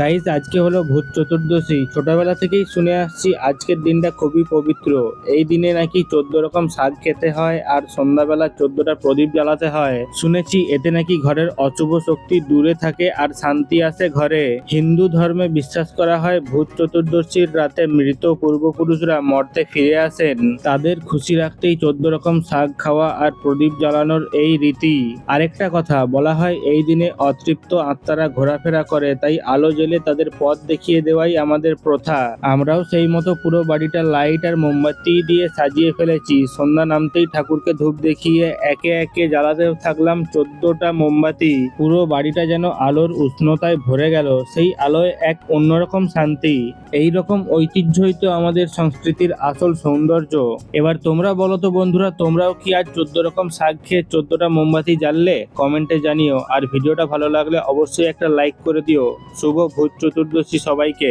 Guys আজকে হলো ভূত চতুর্দশী। ছোটবেলা থেকেই শুনে আসছি, আজকের দিনটা খুবই পবিত্র। এই দিনে নাকি চোদ্দ রকম শাক খেতে হয় আর সন্ধ্যাবেলা চোদ্দটা প্রদীপ জ্বালাতে হয়। শুনেছি এতে নাকি ঘরের অশুভ শক্তি দূরে থাকে আর শান্তি আসে ঘরে। হিন্দু ধর্মে বিশ্বাস করা হয় ভূত চতুর্দশীর রাতে মৃত পূর্বপুরুষরা মর্তে ফিরে আসেন। তাদের খুশি রাখতেই চোদ্দ রকম শাক খাওয়া আর প্রদীপ জ্বালানোর এই রীতি। আরেকটা কথা, বলা হয় এই দিনে অতৃপ্ত আত্মারা ঘোরাফেরা করে, তাই আলো জ্বেলে তাদের পথ দেখিয়ে দেওয়াই আমাদের প্রথা। আমরাও সেই মতো পুরো বাড়িটা লাইট আর মোমবাতি দিয়ে সাজিয়ে ফেলেছি। সন্ধ্যা নামতেই ঠাকুরকে ধূপ দেখিয়ে একে একে জ্বালাতে থাকলাম চোদ্দটা মোমবাতি। পুরো বাড়িটা যেন আলোর উষ্ণতায় ভরে গেল, সেই আলোয় এক অন্যরকম শান্তি। এই রকম ঐতিহ্যই তো আমাদের সংস্কৃতির আসল সৌন্দর্য। এবার তোমরা বলো তো বন্ধুরা, তোমরাও কি আজ চোদ্দ রকম শাক খেয়ে চোদ্দটা মোমবাতি জ্বাললে? কমেন্টে জানিও। আর ভিডিওটা ভালো লাগলে অবশ্যই একটা লাইক করে দিও। শুভ ভূত চতুর্দশী সবাইকে